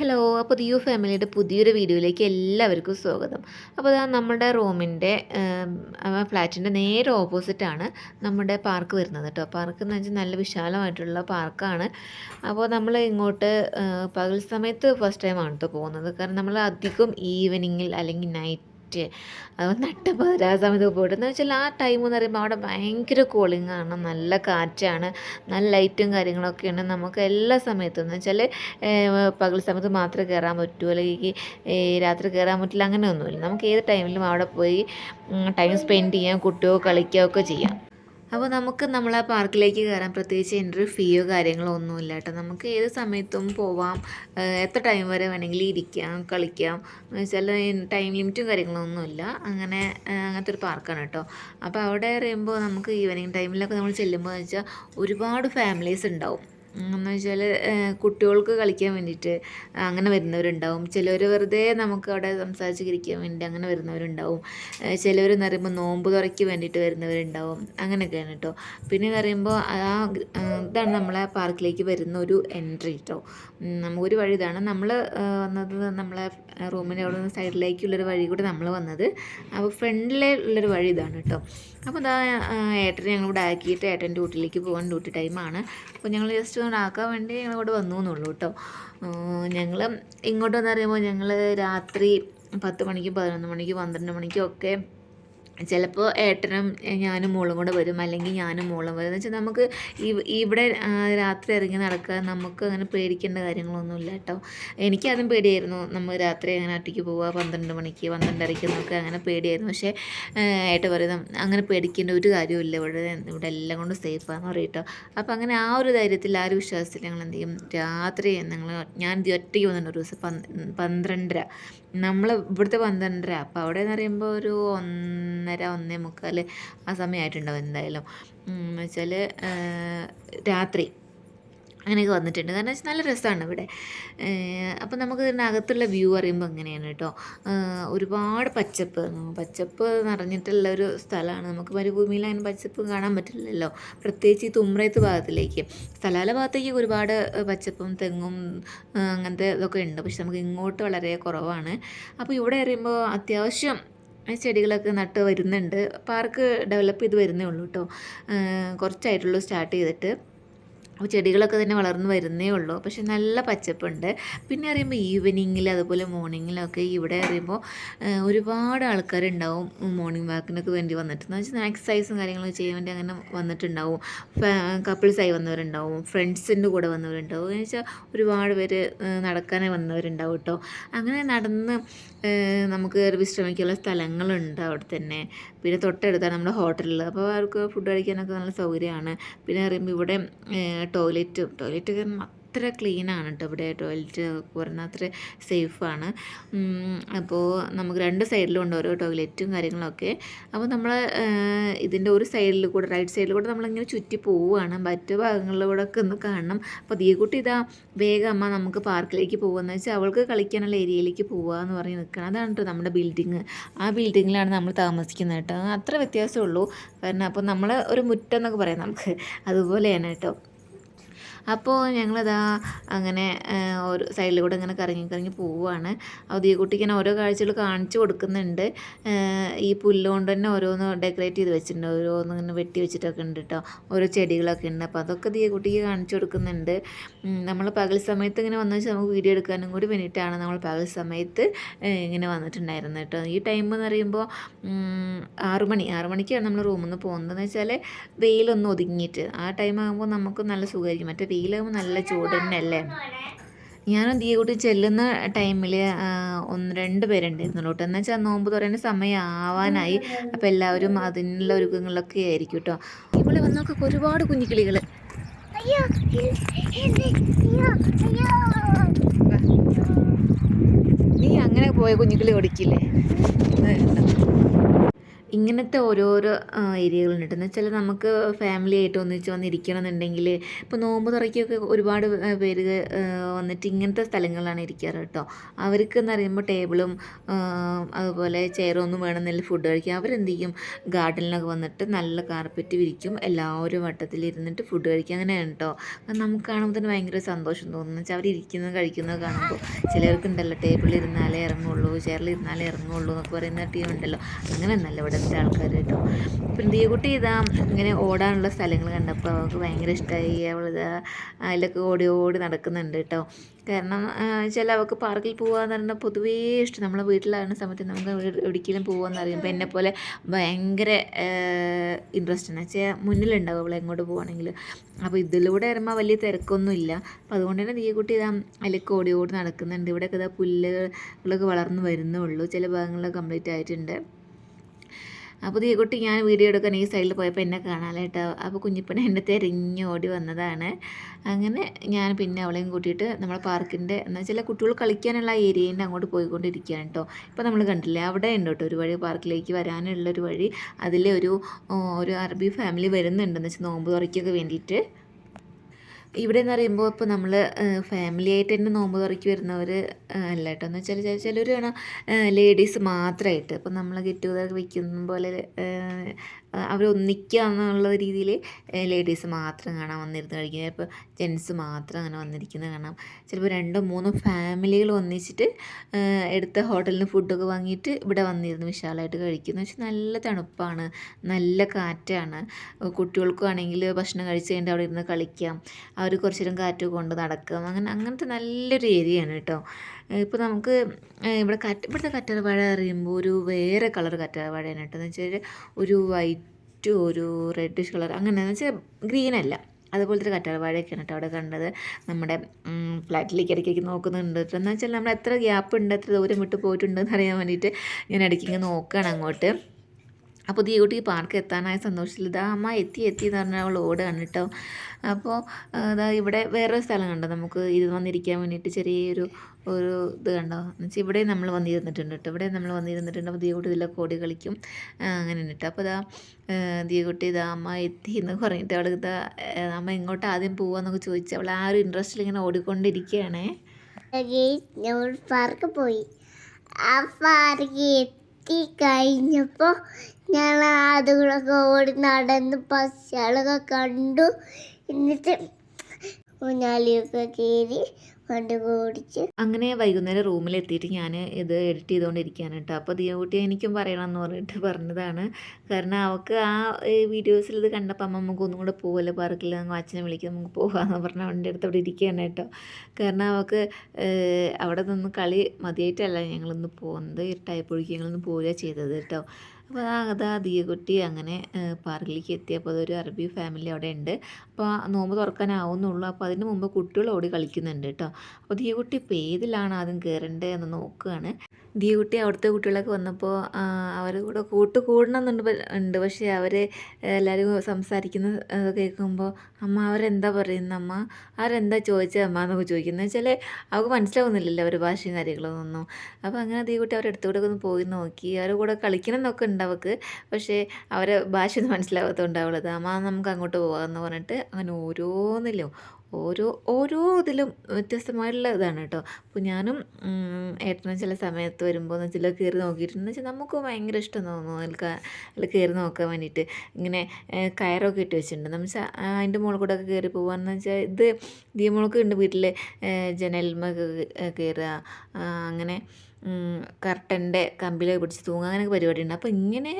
Hello അപ്പോൾ ദിയു ഫാമിലിയുടെ പുതിയൊരു വീഡിയോയിലേക്ക് എല്ലാവർക്കും സ്വാഗതം. അപ്പോൾ നമ്മുടെ റൂമിന്റെ ഫ്ലാറ്റിന്റെ നേരെ ഓപ്പോസിറ്റാണ് നമ്മുടെ പാർക്ക് വരുന്നത് കേട്ടോ പാർക്ക് എന്ന് വെച്ചാൽ നല്ല വിശാലമായിട്ടുള്ള പാർക്കാണ് അപ്പോൾ നമ്മൾ ഇങ്ങോട്ട് പകൽ സമയത്ത് ഫസ്റ്റ് ടൈമാണ് കേട്ടോ പോകുന്നത്. കാരണം നമ്മൾ അധികം ഈവനിങ്ങിൽ അല്ലെങ്കിൽ നൈറ്റ് അത് നട്ടപ്പതിര സമയത്ത് പോയിട്ട് എന്ന് വെച്ചാൽ ആ ടൈം എന്ന് പറയുമ്പോൾ അവിടെ ഭയങ്കര കൂളിംഗ് ആണ്. നല്ല കാറ്റാണ്. നല്ല ലൈറ്റും കാര്യങ്ങളൊക്കെയാണ് നമുക്ക് എല്ലാ സമയത്തും. എന്ന് വെച്ചാൽ പകൽ സമയത്ത് മാത്രമേ കയറാൻ പറ്റൂ. അല്ലെങ്കിൽ രാത്രി കയറാൻ പറ്റില്ല. അങ്ങനെയൊന്നുമില്ല. നമുക്ക് ഏത് ടൈമിലും അവിടെ പോയി ടൈം സ്പെൻഡ് ചെയ്യാം. കുട്ടിയോ കളിക്കുകയോ ഒക്കെ ചെയ്യാം. അപ്പോൾ നമുക്ക് നമ്മളെ പാർക്കിലേക്ക് കയറാൻ പ്രത്യേകിച്ച് എൻട്രി ഫീയോ കാര്യങ്ങളോ ഒന്നുമില്ല കേട്ടോ. നമുക്ക് ഏത് സമയത്തും പോവാം. എത്ര ടൈം വരെ വേണമെങ്കിലും ഇരിക്കാം കളിക്കാം. വെച്ചാൽ ടൈം ലിമിറ്റും കാര്യങ്ങളോ ഒന്നുമില്ല. അങ്ങനെ അങ്ങനത്തെ ഒരു പാർക്കാണ് കേട്ടോ. അപ്പോൾ അവിടെ പറയുമ്പോൾ നമുക്ക് ഈവനിങ് ടൈമിലൊക്കെ നമ്മൾ ചെല്ലുമ്പോൾ വെച്ചാൽ ഒരുപാട് ഫാമിലീസ് ഉണ്ടാവും. എന്ന് വെച്ചാൽ കുട്ടികൾക്ക് കളിക്കാൻ വേണ്ടിയിട്ട് അങ്ങനെ വരുന്നവരുണ്ടാവും. ചിലർ വെറുതെ നമുക്ക് അവിടെ സംസാരിച്ച് ഇരിക്കാൻ വേണ്ടി അങ്ങനെ വരുന്നവരുണ്ടാവും. ചിലവർ എന്ന് പറയുമ്പോൾ നോമ്പ് തുറയ്ക്ക് വേണ്ടിയിട്ട് വരുന്നവരുണ്ടാവും. അങ്ങനെയൊക്കെയാണ് കേട്ടോ പിന്നെ പറയുമ്പോൾ ആ ഇതാണ് നമ്മളെ പാർക്കിലേക്ക് വരുന്ന ഒരു എൻട്രി കേട്ടോ നമുക്കൊരു വഴി ഇതാണ്. നമ്മൾ വന്നത് നമ്മളെ റൂമിന്റെ അവിടെ നിന്ന് സൈഡിലേക്കുള്ളൊരു വഴി കൂടെ നമ്മൾ വന്നത്. അപ്പോൾ ഫ്രണ്ടിലുള്ളൊരു വഴി ഇതാണ് കേട്ടോ അപ്പോൾ ഇതാ ഏട്ടനെ ഞങ്ങൾ ഇവിടെ ആക്കിയിട്ട് ഏട്ടന്റെ ഡ്യൂട്ടിയിലേക്ക് പോകാൻ ഡ്യൂട്ടി ടൈമാണ്. അപ്പോൾ ഞങ്ങൾ ജസ്റ്റ് ഒന്ന് ആക്കാൻ വേണ്ടി ഞങ്ങൾ ഇവിടെ വന്നു എന്നുള്ളൂ കേട്ടോ. ഞങ്ങൾ ഇങ്ങോട്ട് പറയുമ്പോൾ ഞങ്ങൾ രാത്രി പത്ത് മണിക്കും പതിനൊന്ന് മണിക്കും പന്ത്രണ്ട് മണിക്കും ഒക്കെ ചിലപ്പോൾ ഏട്ടനും ഞാനും മോളും കൂടെ വരും. അല്ലെങ്കിൽ ഞാനും മോളും വരും. എന്ന് വെച്ചാൽ നമുക്ക് ഇവിടെ രാത്രി ഇറങ്ങി നടക്കുക നമുക്ക് അങ്ങനെ പേടിക്കേണ്ട കാര്യങ്ങളൊന്നുമില്ല കേട്ടോ. എനിക്കാദ്യം പേടിയായിരുന്നു. നമ്മൾ രാത്രി അങ്ങനെ ഒറ്റയ്ക്ക് പോവുക പന്ത്രണ്ട് മണിക്ക് പന്ത്രണ്ടരയ്ക്ക് നമുക്ക് അങ്ങനെ പേടിയായിരുന്നു. പക്ഷേ ഏട്ട ഏട്ടൻ പറയുന്നത് അങ്ങനെ പേടിക്കേണ്ട ഒരു കാര്യമില്ല ഇവിടെ ഇവിടെ എല്ലാം കൊണ്ട് സേഫാന്ന് പറയും കേട്ടോ. അപ്പോൾ അങ്ങനെ ആ ഒരു ധൈര്യത്തിൽ ആ ഒരു വിശ്വാസത്തിൽ ഞങ്ങൾ എന്ത് ചെയ്യും? രാത്രി ഞങ്ങൾ ഞാൻ ഒറ്റയ്ക്ക് വന്നിട്ടുണ്ട് ഒരു ദിവസം പന്ത് പന്ത്രണ്ടര. നമ്മൾ ഇവിടുത്തെ പന്ത്രണ്ടര അപ്പോൾ അവിടെ എന്ന് പറയുമ്പോൾ ഒരു ഒന്നര ഒന്നേ മുക്കാൽ ആ സമയമായിട്ടുണ്ടാവും എന്തായാലും. എന്ന് വെച്ചാൽ രാത്രി. അങ്ങനെയൊക്കെ വന്നിട്ടുണ്ട്. കാരണം വെച്ചാൽ നല്ല രസമാണ് ഇവിടെ. അപ്പോൾ നമുക്ക് ഇതിന്റെ അകത്തുള്ള വ്യൂ അറിയുമ്പോൾ അങ്ങനെയാണ് കേട്ടോ. ഒരുപാട് പച്ചപ്പ്. പച്ചപ്പ് നിറഞ്ഞിട്ടുള്ള ഒരു സ്ഥലമാണ് നമുക്ക് മരുഭൂമിയിൽ അതിന് പച്ചപ്പ് കാണാൻ പറ്റില്ലല്ലോ. പ്രത്യേകിച്ച് ഈ തുമ്രയത്ത് ഭാഗത്തിലേക്ക്. സ്ഥലാല ഭാഗത്തേക്ക് ഒരുപാട് പച്ചപ്പും തെങ്ങും അങ്ങനത്തെ ഇതൊക്കെ ഉണ്ട്. പക്ഷെ നമുക്ക് ഇങ്ങോട്ട് വളരെ കുറവാണ്. അപ്പോൾ ഇവിടെ അറിയുമ്പോൾ അത്യാവശ്യം ചെടികളൊക്കെ നട്ട് വരുന്നുണ്ട്. പാർക്ക് ഡെവലപ്പ് ചെയ്ത് വരുന്നേ ഉള്ളൂ കേട്ടോ. കുറച്ചായിട്ടുള്ളൂ സ്റ്റാർട്ട് ചെയ്തിട്ട്. അപ്പോൾ ചെടികളൊക്കെ തന്നെ വളർന്നു വരുന്നേ ഉള്ളൂ. പക്ഷെ നല്ല പച്ചപ്പുണ്ട്. പിന്നെ അറിയുമ്പോൾ ഈവനിങ്ങിൽ അതുപോലെ മോർണിങ്ങിലൊക്കെ ഇവിടെ അറിയുമ്പോൾ ഒരുപാട് ആൾക്കാരുണ്ടാവും മോർണിംഗ് വാക്കിനൊക്കെ വേണ്ടി വന്നിട്ട്. എന്ന് വെച്ചാൽ എക്സസൈസും കാര്യങ്ങളൊക്കെ ചെയ്യാൻ വേണ്ടി അങ്ങനെ വന്നിട്ടുണ്ടാവും. കപ്പിൾസായി വന്നവരുണ്ടാവും. ഫ്രണ്ട്സിന്റെ കൂടെ വന്നവരുണ്ടാവും. എന്ന് വെച്ചാൽ ഒരുപാട് പേര് നടക്കാനേ നടക്കാനായി വന്നവരുണ്ടാവും കേട്ടോ അങ്ങനെ നടന്ന് നമുക്ക് വിശ്രമിക്കാനുള്ള സ്ഥലങ്ങളുണ്ട് അവിടെ തന്നെ പിന്നെ തൊട്ടടുത്താണ് നമ്മുടെ ഹോട്ടലിൽ അപ്പോൾ അവർക്ക് ഫുഡ് കഴിക്കാനൊക്കെ നല്ല സൗകര്യമാണ്. പിന്നെ പറയുമ്പോൾ ഇവിടെ ടോയ്ലറ്റും ടോയ്ലറ്റ് അത്ര ക്ലീനാണ് കേട്ടോ ഇവിടെ ടോയ്ലറ്റ് പറഞ്ഞാൽ അത്ര സേഫാണ്. അപ്പോൾ നമുക്ക് രണ്ട് സൈഡിലും ഉണ്ട് ഓരോ ടോയ്ലറ്റും കാര്യങ്ങളൊക്കെ. അപ്പോൾ നമ്മൾ ഇതിന്റെ ഒരു സൈഡിൽ കൂടെ റൈറ്റ് സൈഡിൽ കൂടെ നമ്മളിങ്ങനെ ചുറ്റി പോവുകയാണ് മറ്റു ഭാഗങ്ങളിലൂടെ ഒക്കെ ഒന്ന് കാണണം. അപ്പോൾ ദീകുട്ടി ഇതാ വേഗം അമ്മ നമുക്ക് പാർക്കിലേക്ക് പോകുകയെന്ന് വെച്ചാൽ അവൾക്ക് കളിക്കാനുള്ള ഏരിയയിലേക്ക് പോവുക എന്ന് പറഞ്ഞ് നിൽക്കണം അതാണ് കേട്ടോ നമ്മുടെ ബിൽഡിങ്. ആ ബിൽഡിങ്ങിലാണ് നമ്മൾ താമസിക്കുന്നത് കേട്ടോ അത്ര വ്യത്യാസമേ ഉള്ളൂ. കാരണം അപ്പോൾ നമ്മൾ ഒരു മുറ്റം എന്നൊക്കെ പറയാം നമുക്ക്. അതുപോലെയാണ് കേട്ടോ അപ്പോൾ ഞങ്ങളിതാ അങ്ങനെ ഒരു സൈഡിലൂടെ ഇങ്ങനെ കറങ്ങി കറങ്ങി പോവുകയാണ് അവധി കുട്ടിക്ക് ഇങ്ങനെ ഓരോ കാഴ്ചകൾ കാണിച്ചു കൊടുക്കുന്നുണ്ട്. ഈ പുല്ലുകൊണ്ട് തന്നെ ഓരോന്ന് ഡെക്കറേറ്റ് ചെയ്ത് വെച്ചിട്ടുണ്ട്. ഓരോന്ന് ഇങ്ങനെ വെട്ടി വെച്ചിട്ടൊക്കെ ഉണ്ട് കേട്ടോ ഓരോ ചെടികളൊക്കെ ഉണ്ട്. അപ്പോൾ അതൊക്കെ ദിയ കുട്ടിക്ക് കാണിച്ചു കൊടുക്കുന്നുണ്ട്. നമ്മൾ പകൽ സമയത്ത് ഇങ്ങനെ വന്നു വെച്ചാൽ നമുക്ക് വീഡിയോ എടുക്കാനും കൂടി വേണ്ടിയിട്ടാണ് നമ്മൾ പകൽ സമയത്ത് ഇങ്ങനെ വന്നിട്ടുണ്ടായിരുന്നത് കേട്ടോ ഈ ടൈം എന്ന് പറയുമ്പോൾ ആറു മണി. ആറു മണിക്കാണ് നമ്മൾ റൂമിൽ നിന്ന് പോകുന്നത്. എന്ന് വെച്ചാൽ വെയിലൊന്ന് ഒതുങ്ങിയിട്ട്. ആ ടൈം ആകുമ്പോൾ നമുക്ക് നല്ല സുഖമായിരിക്കും. മറ്റേ വെയിലാകുമ്പോൾ നല്ല ചൂട് തന്നെ അല്ലേ ഞാനും ദിയ കൂട്ടി ചെല്ലുന്ന ടൈമിൽ ഒന്ന് രണ്ട് പേരുണ്ടായിരുന്നുള്ളൂ കേട്ടോ. എന്ന് വെച്ചാൽ നോമ്പ് തുറയുന്ന സമയം ആവാനായി അപ്പോൾ എല്ലാവരും അതിനുള്ള ഒരുക്കങ്ങളിലൊക്കെ ആയിരിക്കും കേട്ടോ ഇവിടെ വന്നൊക്കെ ഒരുപാട് കുഞ്ഞിക്കിളികൾ നീ അങ്ങനെ പോയ കുഞ്ഞിക്കിളി ഓടിക്കില്ലേ? ഇങ്ങനത്തെ ഓരോരോ ഏരിയകളുണ്ട്. എന്ന് വെച്ചാൽ നമുക്ക് ഫാമിലി ആയിട്ട് ഒന്നിച്ച് വന്നിരിക്കണം എന്നുണ്ടെങ്കിൽ ഇപ്പോൾ നോമ്പ് തുറയ്ക്കൊക്കെ ഒരുപാട് പേര് വന്നിട്ട് ഇങ്ങനത്തെ സ്ഥലങ്ങളിലാണ് ഇരിക്കാറ് കേട്ടോ. അവർക്ക് എന്ന് പറയുമ്പോൾ ടേബിളും അതുപോലെ ചെയറൊന്നും വേണമെന്നില്ല ഫുഡ് കഴിക്കാൻ അവരെന്ത് ചെയ്യും ഗാർഡനിലൊക്കെ വന്നിട്ട് നല്ല കാർപ്പറ്റ് വിരിക്കും. എല്ലാവരും വട്ടത്തിൽ ഇരുന്നിട്ട് ഫുഡ് കഴിക്കും. അങ്ങനെയാണ് കേട്ടോ. നമുക്ക് കാണുമ്പോൾ തന്നെ ഭയങ്കര സന്തോഷം തോന്നുന്നു വെച്ചാൽ അവർ ഇരിക്കുന്നത് കഴിക്കുന്നത് കാണുമ്പോൾ ചിലർക്കുണ്ടല്ലോ ടേബിളിൽ ഇരുന്നാലേ ഇറങ്ങുള്ളൂ ചെയറിൽ ഇരുന്നാലേ ഇറങ്ങുള്ളൂ എന്നൊക്കെ പറയുന്ന ടീമുണ്ടല്ലോ അങ്ങനെ ഒന്നല്ല ഇവിടുത്തെ ആൾക്കാർ കേട്ടോ. പിന്നെ കുട്ടി ഇതാ ഇങ്ങനെ ഓടാനുള്ള സ്ഥലങ്ങൾ കണ്ടപ്പോൾ അവൾക്ക് ഭയങ്കര ഇഷ്ടമായി അവളിതാ അതിലൊക്കെ ഓടി ഓടി നടക്കുന്നുണ്ട് കേട്ടോ. കാരണം ചില അവൾക്ക് പാർക്കിൽ പോകാന്ന് പറഞ്ഞാൽ പൊതുവേ ഇഷ്ടം. നമ്മളെ വീട്ടിലാകുന്ന സമയത്ത് നമുക്ക് എവിടെ- എവിടേക്കെങ്കിലും പോകാമെന്ന് അറിയുമ്പോൾ എന്നെ പോലെ ഭയങ്കര ഇൻട്രസ്റ്റ് ആണ്. വെച്ചാൽ മുന്നിലുണ്ടാവും അവൾ എങ്ങോട്ട് പോകുകയാണെങ്കിൽ അപ്പോൾ ഇതിലൂടെ വരുമ്പോൾ വലിയ തിരക്കൊന്നും ഇല്ല അപ്പോൾ അതുകൊണ്ട് തന്നെ ദീകുട്ടി ഇതാ അതിലൊക്കെ ഓടി ഓടി നടക്കുന്നുണ്ട്. ഇവിടെയൊക്കെ ഇതാ പുല്ലുകളൊക്കെ വളർന്നു വരുന്നേ ഉള്ളൂ. ചില ഭാഗങ്ങളിൽ കംപ്ലീറ്റ് ആയിട്ടുണ്ട്. അപ്പോൾ കുട്ടി ഞാൻ വീഡിയോ എടുക്കാൻ ഈ സൈഡിൽ പോയപ്പോൾ എന്നെ കാണാനായിട്ടോ അപ്പോൾ കുഞ്ഞിപ്പന എന്നെ തെരഞ്ഞു ഓടി വന്നതാണ്. അങ്ങനെ ഞാൻ പിന്നെ അവളെയും കൂട്ടിയിട്ട് നമ്മൾ പാർക്കിന്റെ എന്ന് വെച്ചാൽ കുട്ടികൾ കളിക്കാനുള്ള ഏരിയേന്റെ അങ്ങോട്ട് പോയിക്കൊണ്ടിരിക്കുകയാണ് കേട്ടോ ഇപ്പോൾ നമ്മൾ കണ്ടില്ലേ അവിടെ ഉണ്ട് കേട്ടോ ഒരു വഴി. പാർക്കിലേക്ക് വരാനുള്ള ഒരു വഴി. അതിലെ ഒരു ഒരു അറബി ഫാമിലി വരുന്നുണ്ടെന്ന് വെച്ചാൽ നോമ്പ് തുറയ്ക്കൊക്കെ വേണ്ടിയിട്ട് ഇവിടെ എന്ന് പറയുമ്പോൾ ഇപ്പോൾ നമ്മൾ ഫാമിലി ആയിട്ട് തന്നെ നോമ്പ് തുറക്കി വരുന്നവർ അല്ല കേട്ടോ എന്ന് വെച്ചാൽ ചില ചിലർ കാണാം ലേഡീസ് മാത്രമായിട്ട് ഇപ്പം നമ്മൾ ഗെറ്റ് ടുഗദർ വയ്ക്കുന്ന പോലെ അവർ ഒന്നിക്കുക എന്നുള്ള രീതിയിൽ ലേഡീസ് മാത്രം കാണാൻ വന്നിരുന്ന് കഴിക്കുന്നത് ഇപ്പോൾ ജെൻസ് മാത്രം അങ്ങനെ വന്നിരിക്കുന്നത് കാണാം. ചിലപ്പോൾ രണ്ടോ മൂന്നോ ഫാമിലികൾ ഒന്നിച്ചിട്ട് എടുത്ത ഹോട്ടലിൽ നിന്ന് ഫുഡൊക്കെ വാങ്ങിയിട്ട് ഇവിടെ വന്നിരുന്നു വിശാലമായിട്ട് കഴിക്കുന്നു. വെച്ചാൽ നല്ല തണുപ്പാണ് നല്ല കാറ്റാണ്. കുട്ടികൾക്കും ആണെങ്കിൽ ഭക്ഷണം കഴിച്ച് കഴിഞ്ഞിട്ട് അവിടെ ഇരുന്ന് കളിക്കാം. അവർ കുറച്ചു നേരം കാറ്റ് കൊണ്ട് നടക്കാം. അങ്ങനെ അങ്ങനത്തെ നല്ലൊരു ഏരിയയാണ് കേട്ടോ. ഇപ്പോൾ നമുക്ക് ഇവിടെ കറ്റ ഇവിടുത്തെ കറ്റാർവാഴ അറിയുമ്പോൾ ഒരു വേറെ കളർ കറ്റാർവാഴയാണ് കേട്ടോ. എന്ന് വെച്ചാൽ ഒരു വൈറ്റ് ഒരു റെഡിഷ് കളർ അങ്ങനെ എന്ന് വെച്ചാൽ ഗ്രീൻ അല്ല. അതുപോലത്തെ ഒരു കറ്റാർവാഴയൊക്കെയാണ് കേട്ടോ അവിടെ കണ്ടത്. നമ്മുടെ ഫ്ലാറ്റിലേക്ക് ഇടയ്ക്കിടയ്ക്ക് നോക്കുന്നുണ്ട് കേട്ടോ. എന്ന് വെച്ചാൽ നമ്മൾ എത്ര ഗ്യാപ്പ് ഉണ്ട് എത്ര ദൂരം വിട്ട് പോയിട്ടുണ്ടെന്ന് അറിയാൻ വേണ്ടിയിട്ട് ഞാൻ ഇടയ്ക്ക് ഇങ്ങനെ നോക്കുകയാണ് അങ്ങോട്ട്. അപ്പോൾ കുട്ടി പാർക്ക് എത്താനായ സന്തോഷത്തിൽ ഇതാ അമ്മ എത്തി എത്തി എന്ന് പറഞ്ഞാൽ അവൾ ഓടുകയാണ് കേട്ടോ. അപ്പോൾ അതാ ഇവിടെ വേറൊരു സ്ഥലം കണ്ടോ? നമുക്ക് ഇത് വന്നിരിക്കാൻ വേണ്ടിയിട്ട് ചെറിയൊരു ഒരു ഇത് കണ്ടോ? എന്ന് വെച്ചാൽ ഇവിടെ നമ്മൾ വന്നിരുന്നിട്ടുണ്ട് കേട്ടോ. ഇവിടെ നമ്മൾ വന്നിരുന്നിട്ടുണ്ട്. അപ്പോൾ കുട്ടി ഇതിലൊക്കെ ഓടി കളിക്കും. അങ്ങനെ കേട്ടോ. അപ്പോൾ ഇതാ ദീകുട്ടി ഇതാ അമ്മ എത്തി എന്ന് പറഞ്ഞിട്ട് അവൾ ഇതാ അമ്മ ഇങ്ങോട്ട് ആദ്യം പോവാന്നൊക്കെ ചോദിച്ചു അവൾ ആ ഒരു ഇൻട്രസ്റ്റിൽ ഇങ്ങനെ ഓടിക്കൊണ്ടിരിക്കുകയാണേ. പാർക്ക് പോയി. ആ പാർക്ക് എത്തി കഴിഞ്ഞപ്പോൾ ഞങ്ങൾ അതുകളൊക്കെ ഓടി നടന്ന് പശകളൊക്കെ കണ്ടു. എന്നിട്ട് ഊഞ്ഞാലിയൊക്കെ കയറി അങ്ങനെ വൈകുന്നേരം റൂമിലെത്തിയിട്ട് ഞാൻ ഇത് എഡിറ്റ് ചെയ്തുകൊണ്ടിരിക്കുകയാണ് കേട്ടോ. അപ്പോൾ ദിയകുട്ടി എനിക്കും പറയണമെന്ന് പറഞ്ഞിട്ട് പറഞ്ഞതാണ്. കാരണം അവൾക്ക് ആ വീഡിയോസിൽ ഇത് കണ്ടപ്പോൾ അമ്മ നമുക്ക് ഒന്നും കൂടെ പോകല്ലോ പാർക്കിൽ നമുക്ക് അച്ഛനെ വിളിക്കാം നമുക്ക് പോകാമെന്ന് പറഞ്ഞാൽ അവന്റെ അടുത്ത് അവിടെ ഇരിക്കുകയാണ് കേട്ടോ. കാരണം അവൾക്ക് അവിടെ നിന്ന് കളി മതിയായിട്ടല്ല ഞങ്ങളിന്ന് പോകുന്നത്. ഇരുട്ടായപ്പോഴേക്കും ഞങ്ങളിന്ന് പോവുക ചെയ്തത് കേട്ടോ. അപ്പോൾ അതാ ദിയകുട്ടി അങ്ങനെ പാർക്കിലേക്ക് എത്തിയപ്പോൾ അതൊരു അറബി ഫാമിലി അവിടെ ഉണ്ട്. അപ്പോൾ നോമ്പ് തുറക്കാനാവുന്നുള്ളൂ. അപ്പോൾ അതിന് മുമ്പ് കുട്ടികൾ ഓടി കളിക്കുന്നുണ്ട് കേട്ടോ. അപ്പോൾ ദിയകുട്ടി ഇപ്പോൾ ഏതിലാണ് ആദ്യം കയറേണ്ടത് എന്ന് നോക്കുകയാണ്. ദിയകുട്ടി അവിടുത്തെ കുട്ടികളൊക്കെ വന്നപ്പോൾ അവർ കൂടെ കൂട്ട് കൂടണമെന്നുണ്ട് എന്നുണ്ട് ഉണ്ട്. പക്ഷേ അവർ എല്ലാവരും സംസാരിക്കുന്ന കേൾക്കുമ്പോൾ അമ്മ അവരെന്താ പറയുന്നത് അമ്മ? അവരെന്താ ചോദിച്ചത് അമ്മ? എന്നൊക്കെ ചോദിക്കുന്നത് വെച്ചാൽ അവർക്ക് മനസ്സിലാവുന്നില്ലല്ലോ അവരുടെ ഭാഷയും കാര്യങ്ങളൊന്നും. അപ്പോൾ അങ്ങനെ ദിയകുട്ടി അവരുടെ അടുത്തുകൂടെ ഒന്ന് പോയി നോക്കി. അവരുടെ കൂടെ കളിക്കണം എന്നൊക്കെ ഉണ്ട് അവൾക്ക് പക്ഷേ അവരെ ഭാഷ ഒന്നും അമ്മ നമുക്ക് അങ്ങോട്ട് പോകാമെന്ന് പറഞ്ഞിട്ട് അങ്ങനെ ഓരോന്നിലും ഓരോ ഓരോ ഇതിലും വ്യത്യസ്തമായിട്ടുള്ള ഇതാണ് കേട്ടോ. അപ്പോൾ ഞാനും ഏട്ടനും ചില സമയത്ത് വരുമ്പോൾ എന്ന് വെച്ചാൽ കയറി നോക്കിയിട്ടുണ്ട്. വെച്ചാൽ നമുക്ക് ഭയങ്കര ഇഷ്ടം തോന്നുന്നു. അതിൽ ക- അതിൽ കയറി നോക്കാൻ വേണ്ടിയിട്ട്. ഇങ്ങനെ കയറൊക്കെ ഇട്ട് വെച്ചിട്ടുണ്ട്. നമ്മൾ അതിന്റെ മുകളിൽ കൂടെ ഒക്കെ കയറി പോകാമെന്ന് വെച്ചാൽ ഇത് ദീമോൾക്ക് ഉണ്ട് വീട്ടിൽ ജനൽമ കയറുക. അങ്ങനെ കർട്ടന്റെ കമ്പിലൊക്കെ പിടിച്ച് തൂങ്ങുക അങ്ങനെയൊക്കെ പരിപാടിയുണ്ട്. അപ്പോൾ ഇങ്ങനെ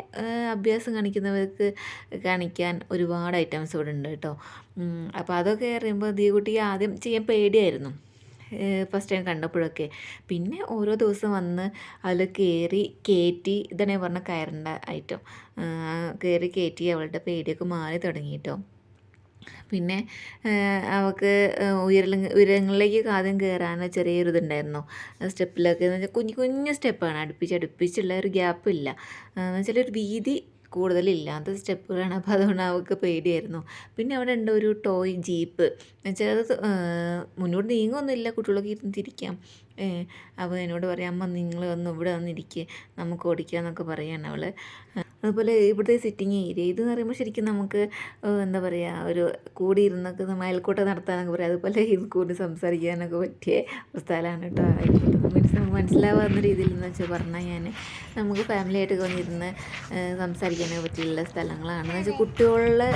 അഭ്യാസം കാണിക്കുന്നവർക്ക് കാണിക്കാൻ ഒരുപാട് ഐറ്റംസ് ഇവിടെ ഉണ്ട് കേട്ടോ. അപ്പോൾ അതൊക്കെ അറിയുമ്പോൾ ദീകുട്ടിക്ക് ആദ്യം ചെയ്യാൻ പേടിയായിരുന്നു. ഫസ്റ്റ് ടൈം കണ്ടപ്പോഴൊക്കെ. പിന്നെ ഓരോ ദിവസം വന്ന് അതിൽ കയറി കയറ്റി ഇതാണ് പറഞ്ഞ കയറേണ്ട ഐറ്റം കയറി കയറ്റി അവളുടെ പേടിയൊക്കെ മാറി തുടങ്ങി കേട്ടോ. പിന്നെ അവൾക്ക് ഉയരല ഉയരങ്ങളിലേക്ക് ആദ്യം കയറാൻ ചെറിയൊരു ഇതുണ്ടായിരുന്നു സ്റ്റെപ്പിലൊക്കെ എന്ന് വെച്ചാൽ കുഞ്ഞു കുഞ്ഞു സ്റ്റെപ്പാണ്. അടുപ്പിച്ച് അടുപ്പിച്ചുള്ള ഒരു ഗ്യാപ്പില്ല എന്ന് വെച്ചാൽ ഒരു വീതി കൂടുതലില്ലാത്ത സ്റ്റെപ്പുകളാണ്. അപ്പോൾ അതുകൊണ്ട് അവൾക്ക് പേടിയായിരുന്നു. പിന്നെ അവിടെ ഉണ്ട് ഒരു ടോയ് ജീപ്പ്. എന്നുവെച്ചാൽ അത് മുന്നോട്ട് നീങ്ങുമൊന്നുമില്ല കുട്ടികളൊക്കെ ഇരുന്ന് തിരിക്കാം. അപ്പോൾ എന്നോട് പറയാം അമ്മ നിങ്ങൾ ഒന്ന് ഇവിടെ വന്നിരിക്കുക നമുക്ക് ഓടിക്കാമെന്നൊക്കെ പറയാണ് അവൾ അതുപോലെ ഇവിടുത്തെ സിറ്റിംഗ് ഏരിയ ഇതെന്ന് പറയുമ്പോൾ ശരിക്കും നമുക്ക് എന്താ പറയുക ഒരു കൂടി ഇരുന്നൊക്കെ അയൽക്കൂട്ടം നടത്താനൊക്കെ പറയാം. അതുപോലെ ഇത് കൂടി സംസാരിക്കാനൊക്കെ പറ്റിയ സ്ഥലമാണ് കേട്ടോ. അയൽക്കൂട്ടം. മനസ്സിലാവുന്ന രീതിയിൽ എന്ന് വെച്ചാൽ പറഞ്ഞാൽ ഞാൻ നമുക്ക് ഫാമിലിയായിട്ട് വന്നിരുന്ന് സംസാരിക്കാനൊക്കെ പറ്റിയുള്ള സ്ഥലങ്ങളാണ്. എന്ന് വെച്ചാൽ കുട്ടികളുടെ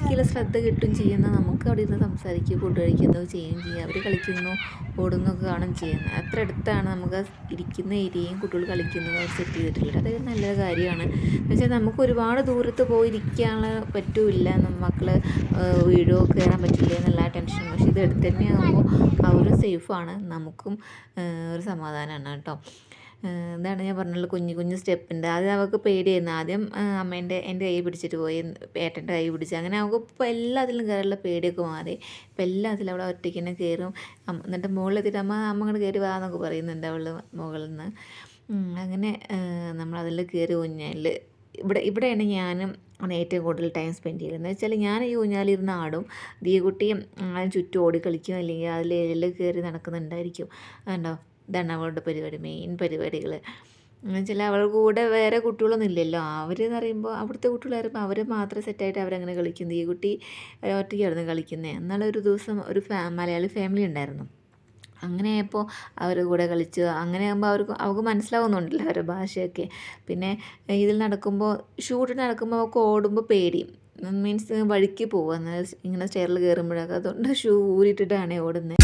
കീഴിൽ ശ്രദ്ധ കിട്ടും ചെയ്യുന്ന നമുക്ക് അവിടെ ഇരുന്ന് സംസാരിക്കുക ഫുഡ് കഴിക്കുന്നു ചെയ്യുകയും ചെയ്യുക അവർ കളിക്കുന്നു ഓടുന്നൊക്കെ കാണും ചെയ്യുന്നത്. അത്ര അടുത്താണ് നമുക്ക് ഇരിക്കുന്ന ഏരിയയും കുട്ടികൾ കളിക്കുന്നത് സെറ്റ് ചെയ്തിട്ടുള്ളത്. അതൊരു നല്ല കാര്യമാണ്. എന്ന് വെച്ചാൽ നമുക്ക് ഒരുപാട് ദൂരത്ത് പോയി ഇരിക്കാനുള്ള പറ്റൂല മക്കൾ വീഴോ കയറാൻ പറ്റില്ല എന്നുള്ള ടെൻഷൻ പക്ഷേ ഇത് അടുത്ത് തന്നെ ആകുമ്പോൾ അവരും സേഫാണ് നമുക്കും ഒരു സമാധാനമാണ് കേട്ടോ. ഇതാണ് ഞാൻ പറഞ്ഞുള്ള കുഞ്ഞു കുഞ്ഞു സ്റ്റെപ്പിന്റെ. ആദ്യം അവൾക്ക് പേടിയായിരുന്നു. ആദ്യം അമ്മേന്റെ എന്റെ കൈ പിടിച്ചിട്ട് പോയി ഏട്ടന്റെ കൈ പിടിച്ച്. അങ്ങനെ അവൾക്ക് ഇപ്പോൾ എല്ലാത്തിലും കയറുള്ള പേടിയൊക്കെ മാറി. ഇപ്പം എല്ലാത്തിലും അവളെ ഒറ്റയ്ക്ക് തന്നെ കയറും. എന്നിട്ട് മുകളിലെത്തിയിട്ട് അമ്മ അമ്മ അങ്ങോട്ട് കയറി വാ എന്നൊക്കെ പറയുന്നുണ്ട് അവൾ മുകളിൽ നിന്ന്. അങ്ങനെ നമ്മളതിൽ കയറി ഊഞ്ഞാൽ ഇവിടെ ഇവിടെയാണ് ഞാനും ആണ് ഏറ്റവും കൂടുതൽ ടൈം സ്പെൻഡ് ചെയ്യുന്നത് എന്ന് വെച്ചാൽ ഞാൻ ഈ ഊഞ്ഞാലിരുന്ന് ആടും. ദീകുട്ടിയും അതിന് ചുറ്റും ഓടി കളിക്കും അല്ലെങ്കിൽ അതിൽ എല്ലാം കയറി നടക്കുന്നുണ്ടായിരിക്കും. അതുണ്ടോ ഇതാണ് അവളുടെ പരിപാടി മെയിൻ പരിപാടികൾ എന്നുവെച്ചാൽ അവൾ കൂടെ വേറെ കുട്ടികളൊന്നും ഇല്ലല്ലോ. അവർ എന്ന് പറയുമ്പോൾ അവിടുത്തെ കുട്ടികൾ പറയുമ്പോൾ അവർ മാത്രം സെറ്റായിട്ട് അവരങ്ങനെ കളിക്കുന്നത് ഈ കുട്ടി ഒറ്റയ്ക്കായിരുന്നു കളിക്കുന്നത് എന്നാൽ ഒരു ദിവസം ഒരു ഫാ മലയാളി ഫാമിലി ഉണ്ടായിരുന്നു. അങ്ങനെ ആയപ്പോൾ അവർ കൂടെ കളിച്ച് അങ്ങനെ ആകുമ്പോൾ അവർക്ക് അവർക്ക് മനസ്സിലാവുന്നുണ്ടല്ലോ അവരുടെ ഭാഷയൊക്കെ. പിന്നെ ഇതിൽ നടക്കുമ്പോൾ ഷൂട്ട് നടക്കുമ്പോൾ അവൾക്ക് ഓടുമ്പോൾ പേടി. മീൻസ് വഴിക്ക് പോകുക ഇങ്ങനെ സ്റ്റെയറിൽ കയറുമ്പോഴൊക്കെ അതുകൊണ്ട് ഷൂ ഊരിട്ടിട്ടാണ് ഓടുന്നത്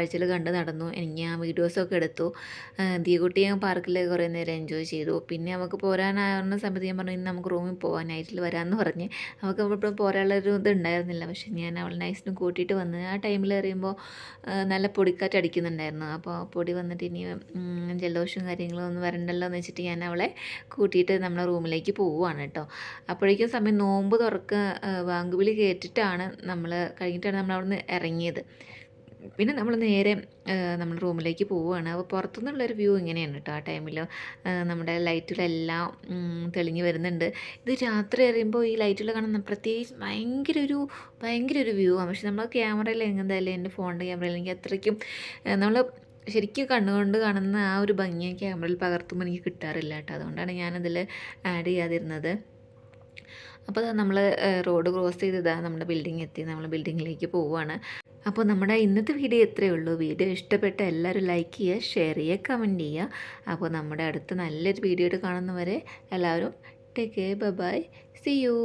കാഴ്ചകൾ കണ്ട് നടന്നു. എനിക്ക് ആ വീഡിയോസൊക്കെ എടുത്തു. ദീകുട്ടി പാർക്കിൽ കുറേ നേരം എൻജോയ് ചെയ്തു. പിന്നെ നമുക്ക് പോരാനായിരുന്ന സമയത്ത് ഞാൻ പറഞ്ഞു ഇന്ന് നമുക്ക് റൂമിൽ പോകാൻ നൈറ്റിൽ വരാമെന്ന് പറഞ്ഞ്. നമുക്ക് ഇവിടെ പോരാനുള്ളൊരു ഇത് ഉണ്ടായിരുന്നില്ല. പക്ഷെ ഞാൻ അവൾ നൈസിനും കൂട്ടിയിട്ട് വന്ന് ആ ടൈമിൽ എറിയുമ്പോൾ നല്ല പൊടിക്കാറ്റ് അടിക്കുന്നുണ്ടായിരുന്നു. അപ്പോൾ പൊടി വന്നിട്ട് ഇനി ജലദോഷവും കാര്യങ്ങളും ഒന്നും വരണ്ടല്ലോ എന്ന് വെച്ചിട്ട് ഞാൻ അവളെ കൂട്ടിയിട്ട് നമ്മളെ റൂമിലേക്ക് പോവുകയാണ് കേട്ടോ. അപ്പോഴേക്കും സമയം നോമ്പ് തുറക്ക വാങ്കുവിളി കേട്ടിട്ടാണ് നമ്മൾ കഴിഞ്ഞിട്ടാണ് നമ്മൾ അവിടുന്ന് ഇറങ്ങിയത്. പിന്നെ നമ്മൾ നേരെ നമ്മൾ റൂമിലേക്ക് പോവുകയാണ്. അപ്പോൾ പുറത്തുനിന്നുള്ളൊരു വ്യൂ ഇങ്ങനെയാണ് കേട്ടോ ആ ടൈമിൽ നമ്മുടെ തെളിഞ്ഞു തെളിഞ്ഞ് വരുന്നുണ്ട്. ഇത് രാത്രി അറിയുമ്പോൾ ഈ ലൈറ്റുകൾ കാണുന്ന പ്രത്യേകിച്ച് ഭയങ്കര ഒരു ഭയങ്കര ഒരു വ്യൂ ആണ്. പക്ഷെ നമ്മൾ ക്യാമറയിൽ എങ്ങനെന്തായാലും എന്റെ ഫോണിന്റെ ക്യാമറയിൽ എനിക്ക് അത്രയ്ക്കും നമ്മൾ ശരിക്കും കണ്ണുകൊണ്ട് കാണുന്ന ആ ഒരു ഭംഗി ക്യാമറയിൽ പകർത്തുമ്പോൾ എനിക്ക് കിട്ടാറില്ല കേട്ടോ. അതുകൊണ്ടാണ് ഞാനതിൽ ആഡ് ചെയ്യാതിരുന്നത്. അപ്പോൾ നമ്മൾ റോഡ് ക്രോസ് ചെയ്തതാണ് നമ്മുടെ ബിൽഡിംഗ് എത്തി. നമ്മൾ ബിൽഡിങ്ങിലേക്ക് പോവുകയാണ്. അപ്പോൾ നമ്മുടെ ഇന്നത്തെ വീഡിയോ ഇത്രയേ ഉള്ളൂ. വീഡിയോ ഇഷ്ടപ്പെട്ട എല്ലാവരും ലൈക്ക് ചെയ്യുക ഷെയർ ചെയ്യുക കമന്റ് ചെയ്യുക. അപ്പോൾ നമ്മുടെ അടുത്ത നല്ലൊരു വീഡിയോ കാണുന്നവരെ എല്ലാവരും take care bye see you